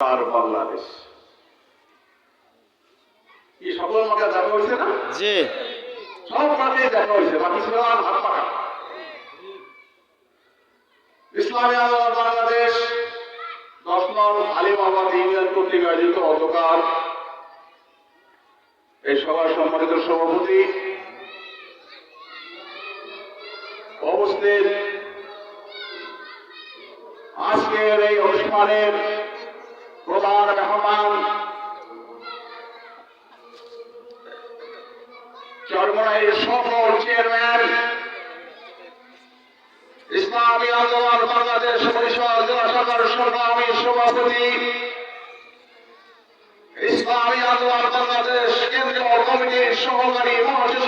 তার বাংলাদেশ। এই সকল দশ নং? আলিম আবাদ ইউনিয়ন কর্তৃক আয়োজিত গতকাল এই সভার সম্মানিত সভাপতি অবস্থিত। আজকের এই অনুষ্ঠানের গোলাম রহমান চরমরাইয়ের সফল চেয়ারম্যান। ইসলামী আন্দোলন, বাংলাদেশ পরিষদ জেলা সরকার সংগ্রামী সভাপতি। ইসলামী আন্দোলন, বাংলাদেশ কেন্দ্রীয় কমিটির সহকারী মহাসচিব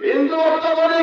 হিন্দু অত্যাচারী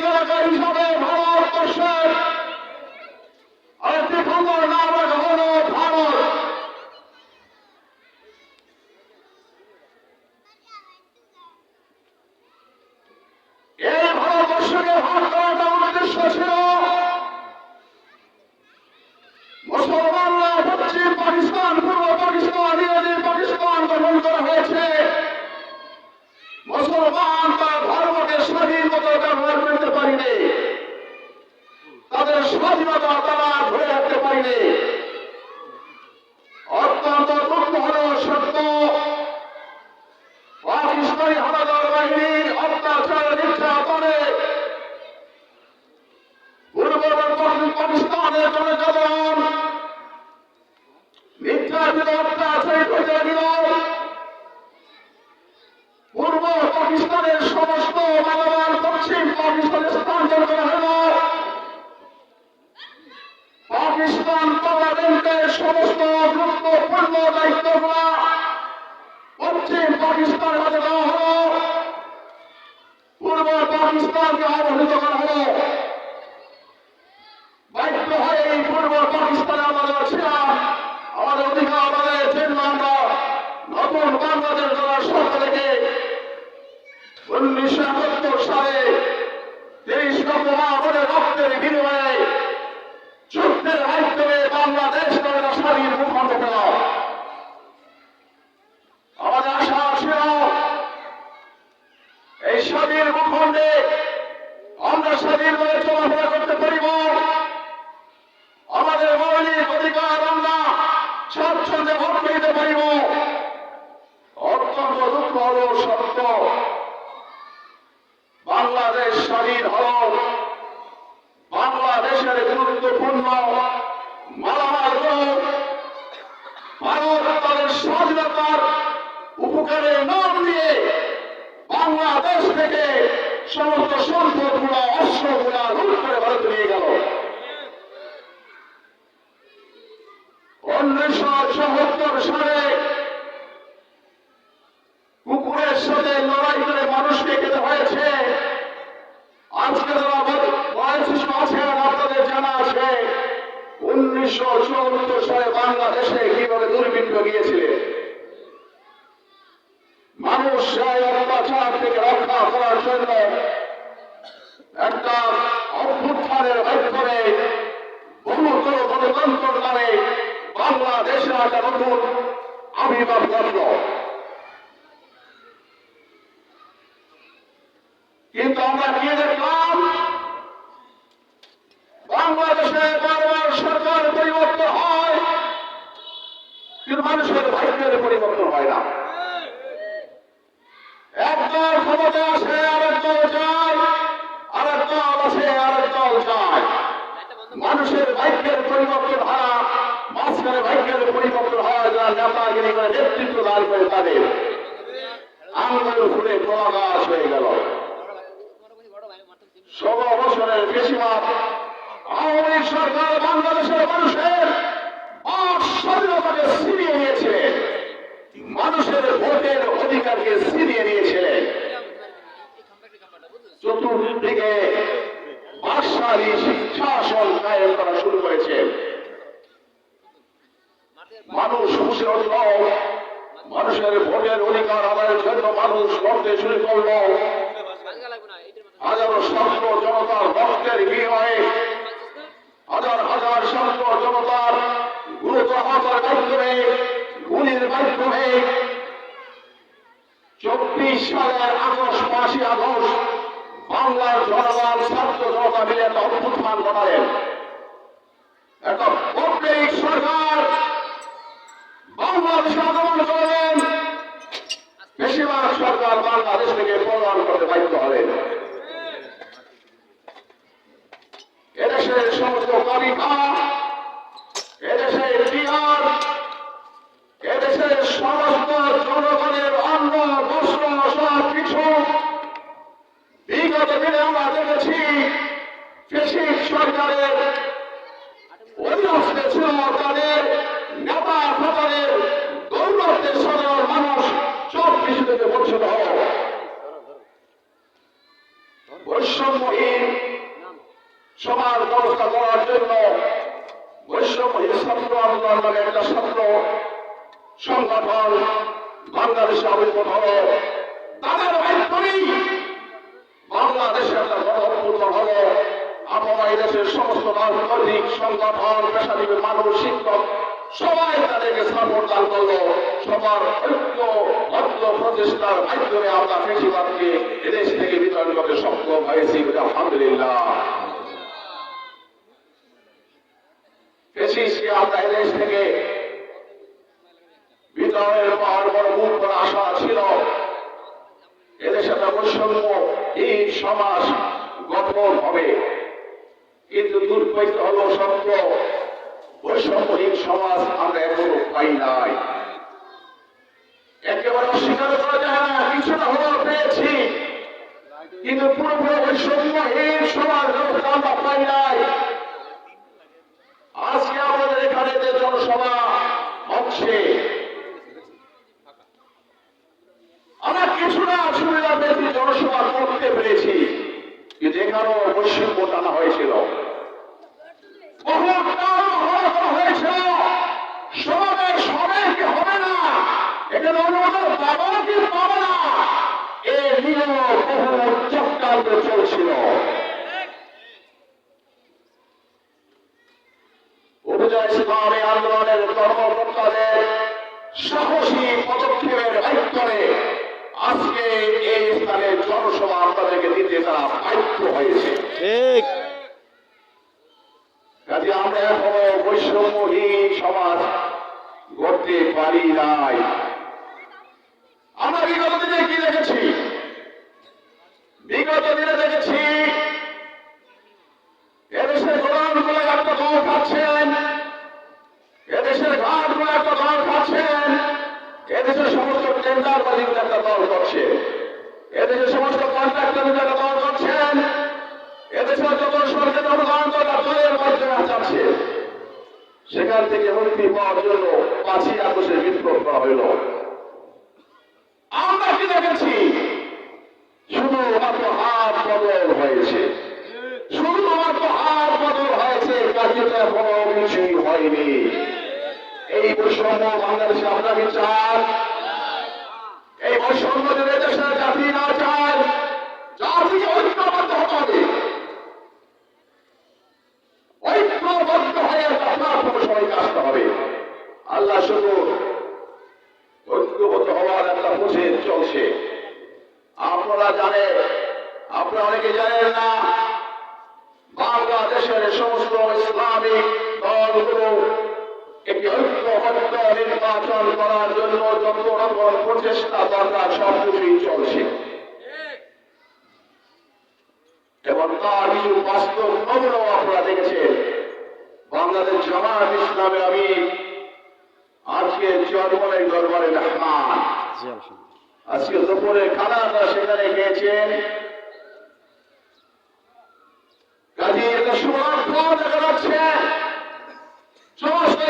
স্বাধীন ভূখণ্ডে আমরা স্বাধীনভাবে চলাফেরা উনিশশো চুয়াত্তর সালে বাংলাদেশে কীভাবে দুর্ভিক্ষ গিয়েছিলেন মানুষ রায় অত্যাচার থেকে রক্ষা করার জন্য একটা অভ্যুত্থানের মাধ্যমে বহুতর গণতন্ত্র নামে বাংলাদেশে একটা নতুন আবির্ভাব ঘটল। দান করে তাদের। আঙ্গুল ফুলে কলাগাছ হয়ে গেল। ষোলো বছরের বেশিরভাগ আওয়ামী সরকার বাংলাদেশের মানুষের অস্বাধীনতাকে ছিনিয়ে নিয়েছে। মানুষের ভোটের অধিকারকে ছিনিয়ে নিয়েছিলেন চতুর্দিকে বাদশাহী শাসন কায়েম করা শুরু করেছে। মানুষ খুশি হল। মানুষের ভোটের অধিকার আদায়ের জন্য মানুষ লড়তে শুরু করল। হাজারো ছাত্র জনতার রক্তের বিনিময়ে, হাজার হাজার ছাত্র জনতার গুরুতর হতার মাধ্যমে, গুলির মাধ্যমে চব্বিশ সালের আগস্ট পাঁচই আগস্ট বাংলার জনগণ, ছাত্র জনতা মিলে একটা অভ্যুত্থান ঘটালেন একটা বৈপ্লবিক সরকার বাংলাদেশে আগমন করলেন বেশিরভাগ সরকার বাংলাদেশ থেকে পলায়ন করতে বাধ্য হলেন এদেশের সমস্ত কাবিকা এদেশের বিহার এদেশের সমস্ত জনগণের অন্ন বস্ত্র সব কিছু বিগত দিনে আমরা দেখেছি ফেসিস সরকারের অধীনস্থে ছিল তাদের নেতা ফাতারের গৌরবদের সাধারণ মানুষ সব কিছু থেকে বঞ্চিত হওয়া বৈষম্যহীন সমাজ ব্যবস্থা করার জন্য বৈষম্যহীন ছাত্র আন্দোলন নামে একটা ছাত্র সংগঠন বাংলাদেশে আবির্ভূত হল। তাদের মাধ্যমেই বাংলাদেশে একটা হল। দেশের সমস্ত রাজনৈতিক সংগঠন, পেশাজীবী মানুষ, শিক্ষক, সবাই তাদেরকে সাপোর্ট দান করল। সবার ঐক্য, ভদ্র প্রচেষ্টার মাধ্যমে আমরা কৃষিবাদকে এদেশ থেকে বিতরণ করতে সক্ষম হয়েছি আলহামদুলিল্লাহ। পেশিসকে আমরা এদেশ থেকে পর বড় মুখ করে আশা ছিল। বৈষম্য এই পেয়েছি। কিন্তু পুরোপুরি বৈষম্যহীন সমাজ ব্যবস্থা আমরা পাই নাই আজকে আমাদের এখানে যে জনসভা হচ্ছে আমরা কিছুটা সুবিধা পেয়েছি জনসভা করতে পেরেছি কিন্তু এখানেও বৈষম্য টানা হয়েছিল বহু টান হওয়া করা হয়েছিল সমাবেশ হবে কি হবে না এখানে অনুমোদন পাবো কি পাবো না এ নিয়েও বহু চক্রান্ত চলছিল অভিজয় ইসলামী আন্দোলনের কর্মকর্তাদের সাহসী পদক্ষেপের মাধ্যমে আজকে এই স্থানে জনসভা আপনাদেরকে দিতে তারা বাধ্য হয়েছে ঠিক কাজে আমরা এখনও বৈষম্যহীন সমাজ গড়তে পারি নাই। আমরা বিগত দিনে কি দেখেছি? বিগত দিনে দেখেছি, এদেশের গোলামগুলো একটা দল খাচ্ছেন, এদেশের ঘাটগুলো একটা দল খাচ্ছেন, এদেশের সমস্ত টেন্ডারবাজিগুলো একটা দল করছে, এদেশের সমস্ত কন্ট্রাক্টরগুলো একটা দল করছেন, এদেশের যত সরকারি অনুদান দলের মাধ্যমে যাচ্ছে সেখান থেকে মুক্তি পাওয়ার জন্য পাঁচই আগস্টের বিক্ষোভ করা হইল আমরা কি দেখেছি? শুধুমাত্র হাত বদল হয়েছে। শুধুমাত্র হাত বদল হয়েছে কার্যটা কোনো কিছুই হয়নি। এই বৈষম্য বাংলাদেশে আপনাকে চান এই বৈষম্য যদি দেশের জাতি না চায় জাতিকে ঐক্যবদ্ধ হতে হবে ঐক্যবদ্ধ হয়ে যথার্থ সবাইকে আসতে হবে আল্লাহ শুধু ঐক্যবদ্ধ হওয়ার একটা প্রসেস চলছে আপনারা জানেন আপনারা অনেকে জানেন না বাংলাদেশের সমস্ত ইসলামিক দলগুলো একটি ঐক্যবদ্ধ নির্বাচন করার জন্য যত রকম প্রচেষ্টা দরকার সব কিছুই চলছে এবং তার কিছু বাস্তব নমুনাও আপনারা দেখেছেন বাংলাদেশ জামাত ইসলামে আমি আজকে চরমনের দরবারে মেহমান জি আলহামদুলিল্লাহ আজকে দুপুরে কানাডা সেখানে গিয়েছেন কাজে এটা সুরক্ষ দেখা যাচ্ছে সমস্ত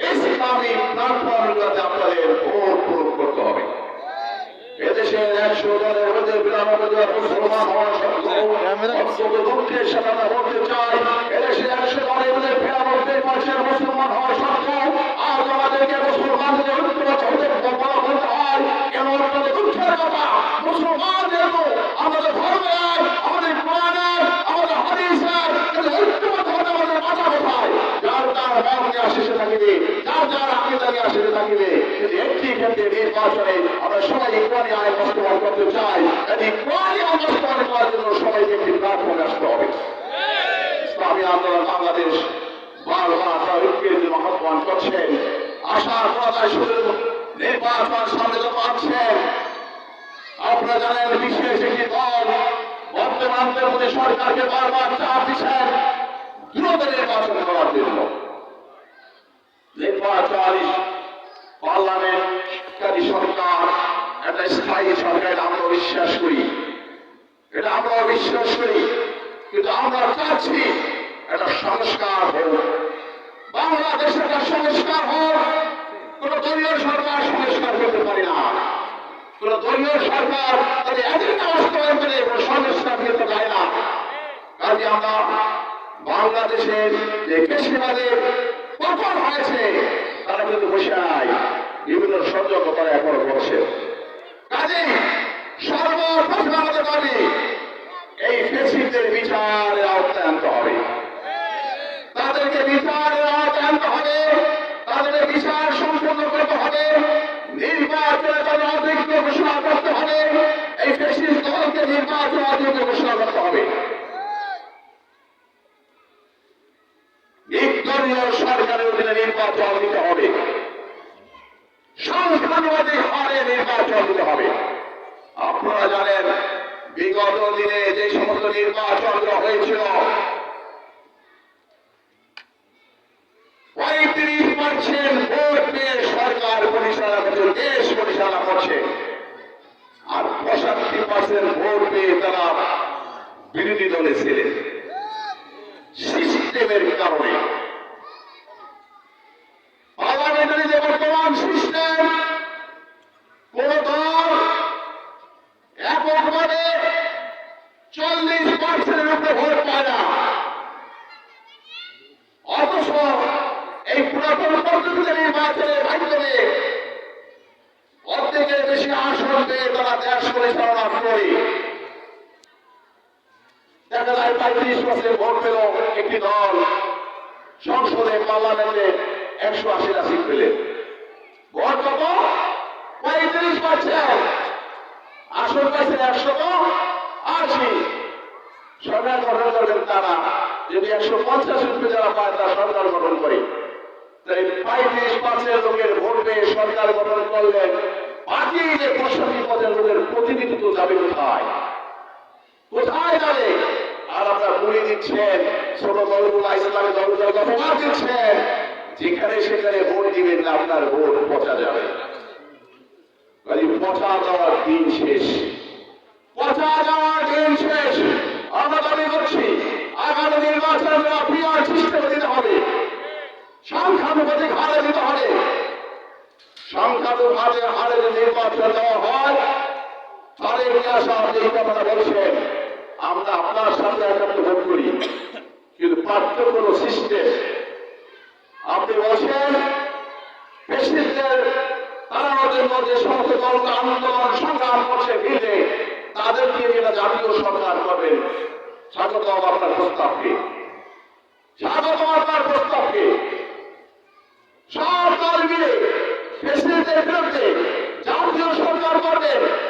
ইসলামী প্ল্যাটফর্মগুলোতে আপনাদের ভোট প্রয়োগ করতে হবে। এদেশের একশো দলের মধ্যে বিরানব্বই জন মুসলমান হওয়া সত্ত্বেও অত্যন্ত দুঃখের সাথে আমরা বলতে চাই এদেশের একশো দলের মধ্যে বিরানব্বই পার্সেন্ট মুসলমান হওয়া সত্ত্বেও আজ আমাদেরকে মুসলমানদের ঐক্যবদ্ধ হতে বলা হয়। কেন অত্যন্ত দুঃখের কথা মুসলমান যেহেতু আমাদের ধর্মে আমাদের কোরআনে আমাদের হাদিসে কিন্তু ঐক্যবদ্ধ হতে আমাদের মাথা কোথায় যার যার মন নিয়ে আসিতে থাকিবে যার যার আকিদা নিয়ে আসিতে থাকিবে কিন্তু একটি ক্ষেত্রে নির্বাচনে আমরা সবাই কোরআনী আইন বাস্তবায়ন করতে চাই এই আইন বাস্তবায়ন করার জন্য সবাইকে একটি প্ল্যাটফর্মে আসতে হবে। ইসলামী আন্দোলন বাংলাদেশ বারবার তার ঐক্যের জন্য আহ্বান করছেন আশা করা যায় শুধু নির্বাচন সামনে যত আছেন আপনারা জানেন বিশেষ একটি দল বর্তমানদের মধ্যে সরকারকে বারবার চাপ দিচ্ছেন। দ্রুত নির্বাচন করার জন্য। নির্বাচন পার্লামেন্টকারী সরকার একটা স্থায়ী সরকার আমরা বিশ্বাস করি। এটা আমরা বিশ্বাস করি, কিন্তু আমরা চাচ্ছি একটা সংস্কার হোক। বাংলাদেশের একটা সংস্কার হোক। কোন দলীয় সরকার সংস্কার করতে পারে না। কোন দলীয় সরকার তাদের এজেন্ডা বাস্তবায়ন করে কোনো সংস্কার করতে পারে না। কাজে আমরা বাংলাদেশের যে কৃষিবাদের পতন হয়েছে, তারা কিন্তু বসে নাই। বিভিন্ন ষড়যন্ত্র তারা এখনও করছে। কাজে সর্বপ্রথম আমাদের দাবি এই ফেসিদের বিচারের আওতায় আনতে হবে। তাদেরকে বিচারের আওতায় আনতে হবে। তাদের বিচার সম্পন্ন করতে হবে। নির্বাচনে তাদের অযোগ্য ঘোষণা করতে হবে। এই ফেসিস দলকে নির্বাচন অযোগ্য ঘোষণা করতে হবে। নির্দলীয় সরকারের অধীনে নির্বাচন দিতে হবে। সংখ্যানুপাতিক হারে নির্বাচন জানেন, বিগত দিনে যে সমস্ত নির্বাচন হয়েছিল, পঁয়ত্রিশ পার্সেন্ট ভোট পেয়ে সরকার পরিচালনা করছে, দেশ পরিচালনা করছে। আর পঁয়ষট্টি পার্সেন্ট ভোট পেয়ে তারা বিরোধী দলে ছিলেন। সিস্টেমের কারণে পার্লামেন্টারি যে বর্তমান সিস্টেম কোন দল এককভাবে চল্লিশ পার্সেন্টের উপরে ভোট পায় না অথচ এই পুরাতন পদ্ধতিতে নির্বাচনের মাধ্যমে অর্ধেকের বেশি আসন পেয়ে তারা দেশ পরিচালনা করে দেখা যায় পঁয়ত্রিশ পার্সেন্ট একটি দল সংসদে, পার্লামেন্টে একশো আশিটা সিট পেলেন ভোট কত? পঁয়ত্রিশ পার্সেন্ট। আসন পাইছেন একশো আশি। সরকার গঠন করবেন তারা। যদি একশো পঞ্চাশ রুপি যারা পায়, তারা সরকার গঠন করে। তাই পঁয়ত্রিশ পার্সেন্ট লোকের ভোট পেয়ে সরকার গঠন করলেন বাকি যে পঁয়ষট্টি পদের লোকের প্রতিনিধিত্ব যাবে কোথায়? কোথায় যাবে আর আপনারা বলে দিচ্ছেন দিচ্ছেন যেখানে সেখানে ভোট দিবেন না, আপনার ভোট পচা যাবে। পচা যাওয়ার দিন শেষ। পচা যাওয়ার দিন শেষ। আমরা দাবি করছি, আগামী নির্বাচন পিআর সিস্টেমে দিতে হবে। সংখ্যানুপাতিক হারে দিতে হবে। সংখ্যানুপাতিক হারে নির্বাচন দেওয়া হয়, তাহলে ইতিহাস আপনি এই কথাটা বলছেন আমরা আপনার সাথে একাত্ম ভোট করি। কিন্তু পার্থক্য হল সিস্টেম আপনি জন্য যে সমস্ত দলকে আন্দোলন, সংগ্রাম করছে তাদেরকে যেটা জাতীয় সরকার করবেন। স্বাগত আপনার প্রস্তাবকে। স্বাগত আপনার প্রস্তাবকে। সব দল মিলে পেশিদের বিরুদ্ধে জাতীয় সরকার করবেন।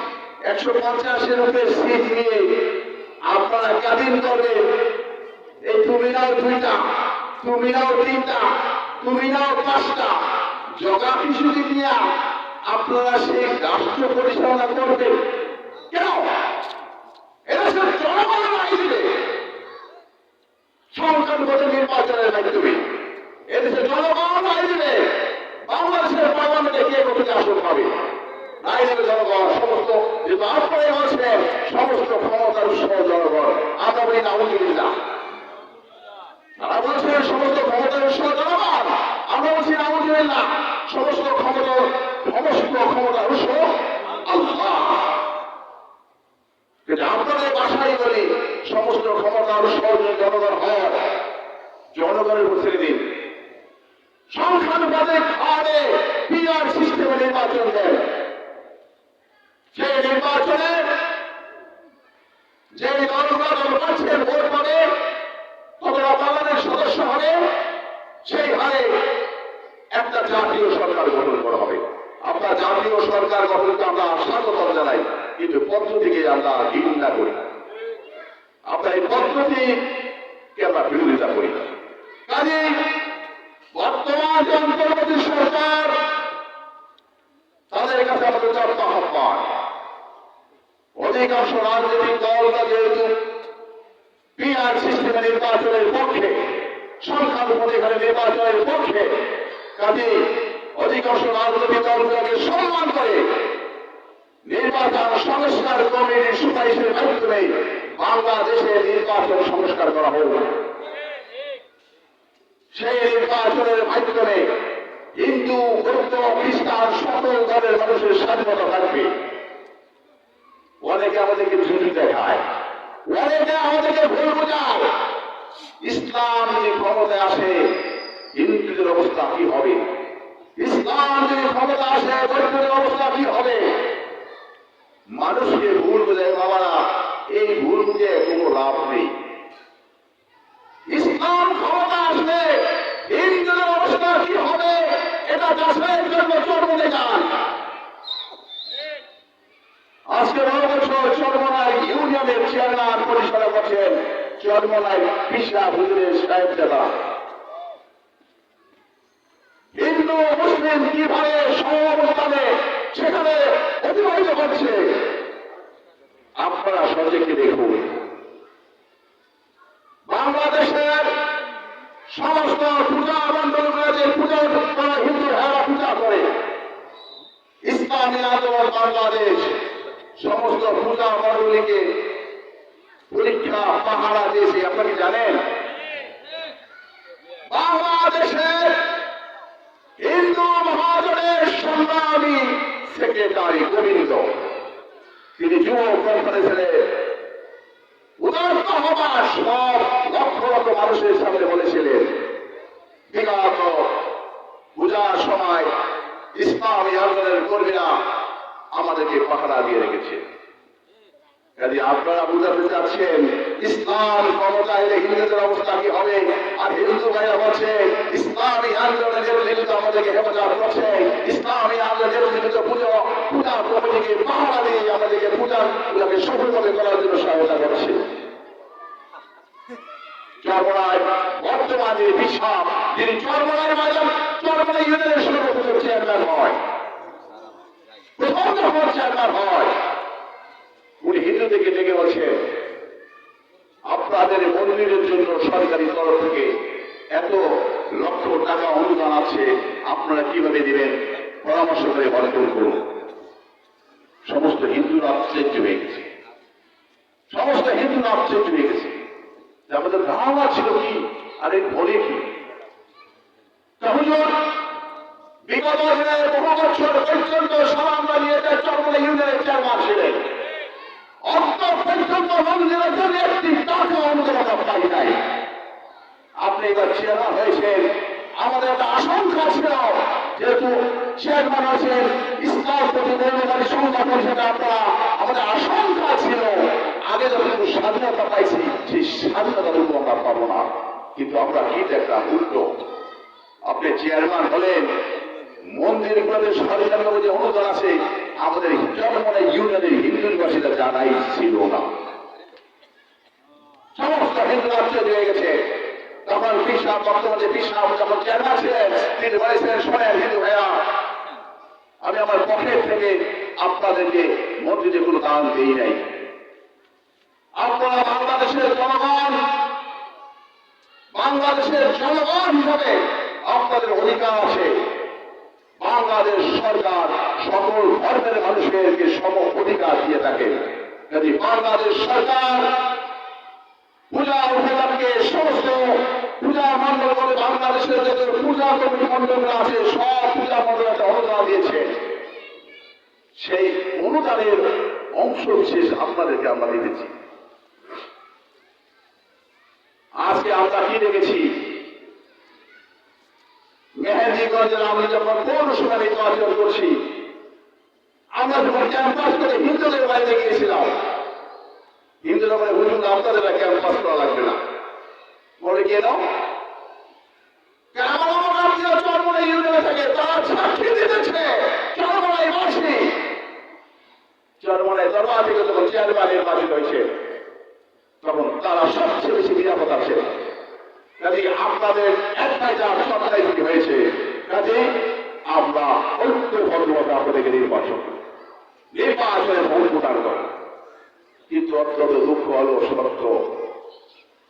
একশো পঞ্চাশের উপরে সিট নিয়ে আপনারা কাবিন করবেন এই তুমি নাও দুইটা, তুমি নাও তিনটা, তুমি নাও পাঁচটা। জগা শিশুকে নিয়ে আপনারা সেই রাষ্ট্র পরিচালনা করবেন কেন? এরা সব জনগণ রায় দিবে সংখ্যানুপাতে নির্বাচনের মাধ্যমে এদেশে জনগণ দিবে বাংলাদেশের পার্লামেন্টে কে কোথায় আসন পাবে? জনগণ সমস্ত ক্ষমতার উৎস তারা সমস্ত সমস্ত সমস্ত আল্লাহ কিন্তু আপনাদের বাসায় বলি সমস্ত ক্ষমতার উৎস যদি জনগণ হয় জনগণের উপর ছেড়ে দিন সংখ্যানুপাতিক হারে পিআর সিস্টেমে নির্বাচন দেন সেই নির্বাচনে যে দলগুলো দল পাচ্ছেন ভোট পাবে কতটা বাংলাদেশ সদস্য হবে সেই হারে একটা জাতীয় সরকার গঠন করা হবে আপনার জাতীয় সরকার গঠনকে আমরা স্বাগতম জানাই কিন্তু পদ্ধতিকে আমরা ঘৃণা করি আপনার এই পদ্ধতিকে আমরা বিরোধিতা করি কাজে বর্তমান যে অন্তর্বর্তী সরকার তাদের কাছে আমাদের চারটা আহ্বান অধিকাংশ রাজনৈতিক দলটা যেহেতু পিআর সিস্টেমে নির্বাচনের পক্ষে সংখ্যানুপাতিক নির্বাচনের পক্ষে, কাজে অধিকাংশ রাজনৈতিক দলগুলোকে সম্মান করে নির্বাচন সংস্কার কমিটির সুপারিশের মাধ্যমে বাংলাদেশে নির্বাচন সংস্কার করা হোক। সেই নির্বাচনের মাধ্যমে হিন্দু, বৌদ্ধ, খ্রিস্টান সকল ধরনের মানুষের স্বাধীনতা থাকবে। অনেকে আমাদেরকে ঝুঁকি দেখায় অনেকে আমাদেরকে ভুল বোঝায়। ইসলাম যদি ক্ষমতায় আসে, হিন্দুদের অবস্থা কি হবে? ইসলাম যদি ক্ষমতা আসে বৈদ্যুতিক অবস্থা কি হবে? মানুষকে ভুল বোঝায় বাবারা, এই ভুল বুঝে কোনো লাভ নেই। ইসলাম ক্ষমতা আসলে হিন্দুদের অবস্থা কি হবে এটা যাচাইয়ের জন্য চর্মনে যান আজকে নয় বছর চর্মনায় ইউনিয়নের চেয়ারম্যান পরিচালনা করছেন চর্মনায় পিসা হুজুরের সাহেব দাদা হিন্দু মুসলিম কীভাবে সমাবস্থানে সেখানে অতিবাহিত করছে? আপনারা সচেকে দেখুন। বাংলাদেশের সমস্ত পূজা মন্ডলগুলো যে পূজা তারা হিন্দু ভাইরা পূজা করে। ইসলামী আন্দোলন, বাংলাদেশ, সমস্ত পূজা মন্ডলীকে পরীক্ষা পাহারা দিয়েছে আপনারা জানেন? বাংলাদেশের হিন্দু মহাজনের সংগ্রামী সেক্রেটারি গোবিন্দ। তিনি যুব কনফারেন্সের উদার্ত হবার সব লক্ষ লক্ষ মানুষের সামনে বলেছিলেন, বিগত পূজার সময় ইসলামী আন্দোলনের কর্মীরা আমাদেরকে পাহারা দিয়ে রেখেছে। কাজে আপনারা বুঝাতে চাচ্ছেন, ইসলাম ক্ষমতা এলে হিন্দুদের অবস্থা কি হবে? আর হিন্দু ভাইরা বলছে, ইসলামী আন্দোলনের নির্মিত আমাদেরকে হেফাজত করছে, ইসলামী আন্দোলনের নির্মিত পুজো, পূজা কমিটিকে পাহারা দিয়ে আমাদেরকে পূজা পূজাকে সফলভাবে করার জন্য সহায়তা করছে। বর্তমানে বিশাপ যিনি চরমনায় ম্যাডাম চরমনায় ইউনিয়নের সর্বপ্রথম চেয়ারম্যান হয়। প্রথম চেয়ারম্যান হয় উনি হিন্দুদেরকে ডেকে বলছেন আপনাদের মন্দিরের জন্য সরকারি তরফ থেকে এত লক্ষ টাকা অনুদান আছে, আপনারা কীভাবে দিবেন? পরামর্শ করে বন্টন করুন। সমস্ত হিন্দুরা আশ্চর্য হয়ে গেছে। সমস্ত হিন্দুরা আশ্চর্য হয়ে গেছে। আমাদের ধারণা ছিল কি? আর বলে কি? বিগত বহু বছর পর্যন্ত সালামরা নিয়ে চরমলা ইউনিয়নের চেয়ারম্যান ছিলেন। অন্ত পর্যন্ত মন্দিরের একটি টাকা অনুদান পাই নাই আপনি এবার হয়েছেন। আমাদের একটা আশঙ্কা ছিল, যেহেতু ইসলাম প্রতি আমাদের আশঙ্কা ছিল, আগে যতটুকু স্বাধীনতা পাইছি, সেই আমরা না। কিন্তু আমরা কি দেখলাম আপনি চেয়ারম্যান হলেন মন্দিরগুলোতে যে অনুদান আছে, আমাদের হিন্দু জানাই ছিল না। সমস্ত হিন্দু আশ্চর্য হয়ে গেছে। তখন পিসাব, বর্তমানে পিসাব যখন চেয়ারম্যান ছিলেন তিনি বলেছিলেন শোনেন হিন্দু ভাইয়া, আমি আমার পকেট থেকে আপনাদেরকে মন্দিরে কোনো দান দিই নাই। আপনারা বাংলাদেশের জনগণ বাংলাদেশের জনগণ হিসাবে আপনাদের অধিকার আছে। বাংলাদেশ সরকার সকল ধর্মের মানুষেরকে সম অধিকার দিয়ে থাকে। যদি বাংলাদেশ সরকার পূজা উপলক্ষে সমস্ত পূজা মণ্ডল বলে বাংলাদেশের যত পূজা কমিটি মণ্ডলরা আছে, সব পূজা মণ্ডলকে অনুদান দিয়েছে। সেই অনুদানের অংশ বিশেষ আপনাদেরকে আমরা দিতেছি আজকে আমরা কি দেখেছি? মেহেন্দিগঞ্জের আমি যখন পৌরসভা নির্বাচন করছি আমরা যখন ক্যাম্পাস করে হিন্দুদের বাইরে গিয়েছিলাম, হিন্দুরা বলে, হুজুর, আপনাদের ক্যাম্পাস করা লাগবে না। বলে কেন তখন তারা সবচেয়ে আপনাদের একটাই যা সরকারি ছুটি হয়েছে। কাজে আমরা ঐক্যবদ্ধভাবে আপনাদেরকে নির্বাচন করি। নির্বাচনে ভোট প্রদান করেন কিন্তু অত্যন্ত দুঃখ হলো সত্য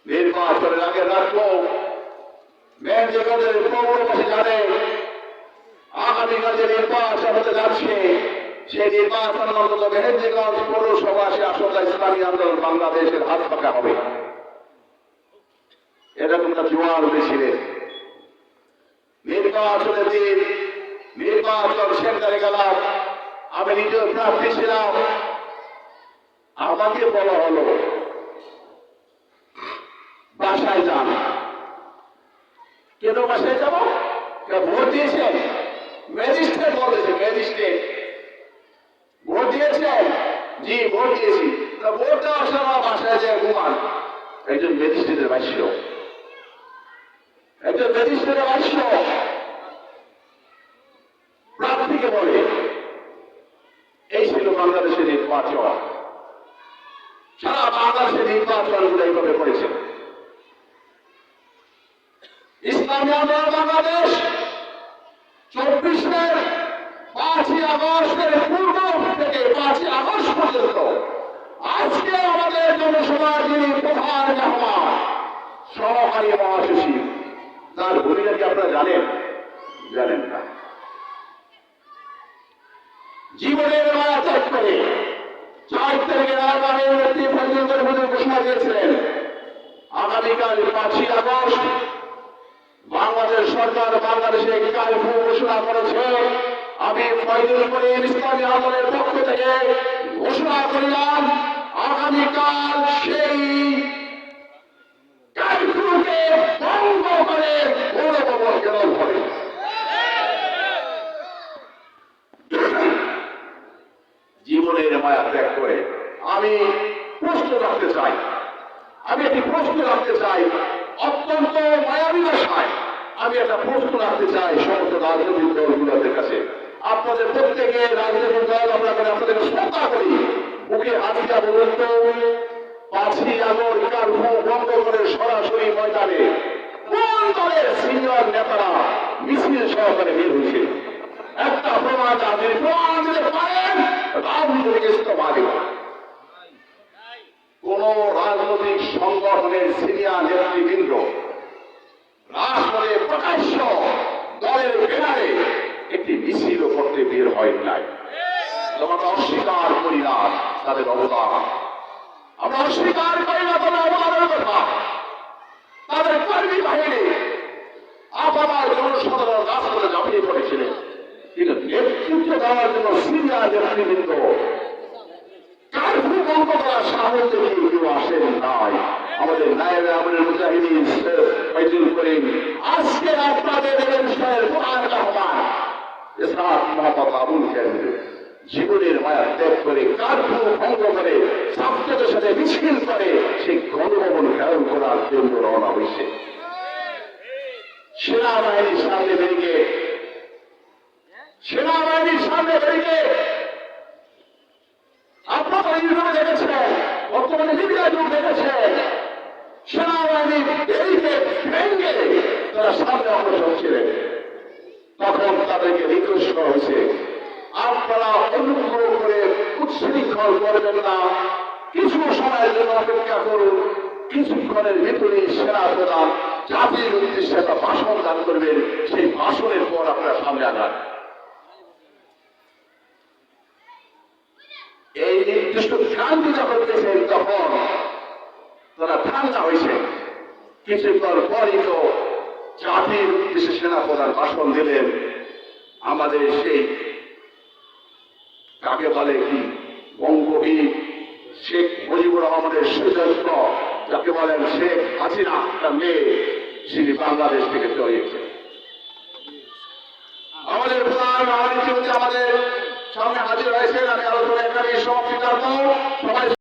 নির্বাচনের আগে রাখল মেহেন্দিগঞ্জের পৌরবাসী জানে আগামীকাল যে নির্বাচন হতে যাচ্ছে। সেই নির্বাচন অন্তত মেহেন্দিগঞ্জ পৌরসভা সে আসলে ইসলামী আন্দোলন বাংলাদেশের হাত পাকা হবে। এরকম একটা জোয়ার উঠেছিলেন নির্বাচনের দিন নির্বাচন সেন্টারে গেলাম। আমি নিজেও প্রার্থী ছিলাম। আমাকে বলা হলো, বাসায় যান। কেন বাসায় যাব? ভোট দিয়েছেন? ম্যাজিস্ট্রেট বলেছে, ম্যাজিস্ট্রেট। ভোট দিয়েছেন? জি, ভোট দিয়েছি। তা ভোট দেওয়ার সময় বাসায় যায় ঘুমান। একজন ম্যাজিস্ট্রেটের বাস্য একজন ম্যাজিস্ট্রেটের বাস্য প্রার্থীকে বলে নির্বাচন। সারা বাংলাদেশের নির্বাচনগুলো এইভাবে করেছে ইসলামী বাংলাদেশ চব্বিশের পাঁচই আগস্টের পূর্ব থেকে পাঁচই আগস্ট পর্যন্ত আজকে আমাদের জনসভার যিনি প্রধান মেহমান, সহকারী মহাসচিব, তার ভূমিকা কি আপনারা জানেন? জানেন না। জীবনের মায়া ত্যাগ করে চার আগামীকাল সরকার বাংলাদেশে ঘোষণা করেছে আমি ফয়জুল করিম ইসলামী থেকে ঘোষণা করিলাম আগামীকাল সেই কালফুকে ভঙ্গ করে গৌরবমন কেরল হবে জীবনের মায়া ত্যাগ করে, আমি প্রশ্ন রাখতে চাই। আমি একটি প্রশ্ন রাখতে চাই। অত্যন্ত মায়াবী ভাষায় আমি একটা প্রশ্ন রাখতে চাই সমস্ত রাজনৈতিক দলগুলোদের কাছে। আপনাদের প্রত্যেকে রাজনৈতিক দল, আমরা করে আপনাদেরকে শ্রদ্ধা করি। মুখে হাত দিয়া বলুন তো, পাঁচই আগস্ট কার্ফু বন্ধ করে সরাসরি ময়দানে কোন দলের সিনিয়র নেতারা মিছিল সহকারে বের হয়েছে? একটা প্রমাণ আপনি প্রমাণ দিতে পারেন। রাজনীতি থেকে ইস্তফা কোন রাজনৈতিক সংগঠনের সিনিয়র নেতৃবৃন্দ রাষ্ট্রে প্রকাশ্য দলের বেড়ারে একটি মিছিল করতে বের হয় নাই তোমাকে অস্বীকার করি না তাদের অবদান আমরা অস্বীকার করি না তাদের অবদানের কথা তাদের কর্মী বাহিনী আপামার জনসাধারণ রাস্তায় ঝাঁপিয়ে পড়েছিলেন কিন্তু নেতৃত্ব দেওয়ার জন্য সিনিয়র নেতৃবৃন্দ কার্ফু বন্ধ করার সাহস থেকে কেউ আসেন নাই? আমাদের নায়েবে আমাদের মুজাহিদিন ফাইজুল করিম, আজকে আপনাদের এলাকার কোরআন রহমান ইসরাত মোহাম্মদ আবুল কেন্দ্র জীবনের মায়া ত্যাগ করে কার্ফু ভঙ্গ করে, ছাত্রদের সাথে মিছিল করে, সেই গণভবন ঘেরাও করার জন্য রওনা হয়েছে। সেনাবাহিনীর সামনে বেরিয়ে, সেনাবাহিনীর সামনে বেরিয়ে আপনারা ইউরোপে দেখেছেন বর্তমানে লিবিয়া যুগ দেখেছেন সেনাবাহিনী বেরিয়ে ভেঙ্গে তারা সামনে অগ্রসর ছিলেন তখন তাদেরকে রিকোয়েস্ট করা হয়েছে, আপনারা অনুগ্রহ করে উচ্ছৃঙ্খল করবেন না। কিছু সময়ের জন্য অপেক্ষা করুন। কিছুক্ষণের ভিতরে সেনা প্রধান জাতির উদ্দেশ্যে একটা ভাষণ দান করবেন। সেই ভাষণের পর আপনারা সামনে আগান। এই নির্দিষ্ট ক্রান্তি যখন পেয়েছেন তখন তারা ঠান্ডা হয়েছে। কিছুক্ষণ পরই তো জাতির উদ্দেশ্যে সেনা প্রধান ভাষণ দিলেন আমাদের সেই কাকে বলে কি, বঙ্গবীর শেখ মুজিবুর রহমানের সুযোগ্য যাকে বলেন শেখ হাসিনা একটা মেয়ে, যিনি বাংলাদেশ থেকে চলে গেছে আমাদের প্রধান আমাদের সামনে হাজির হয়েছেন। আমি আলোচনা এখানে সমাপ্তি করব। সবাই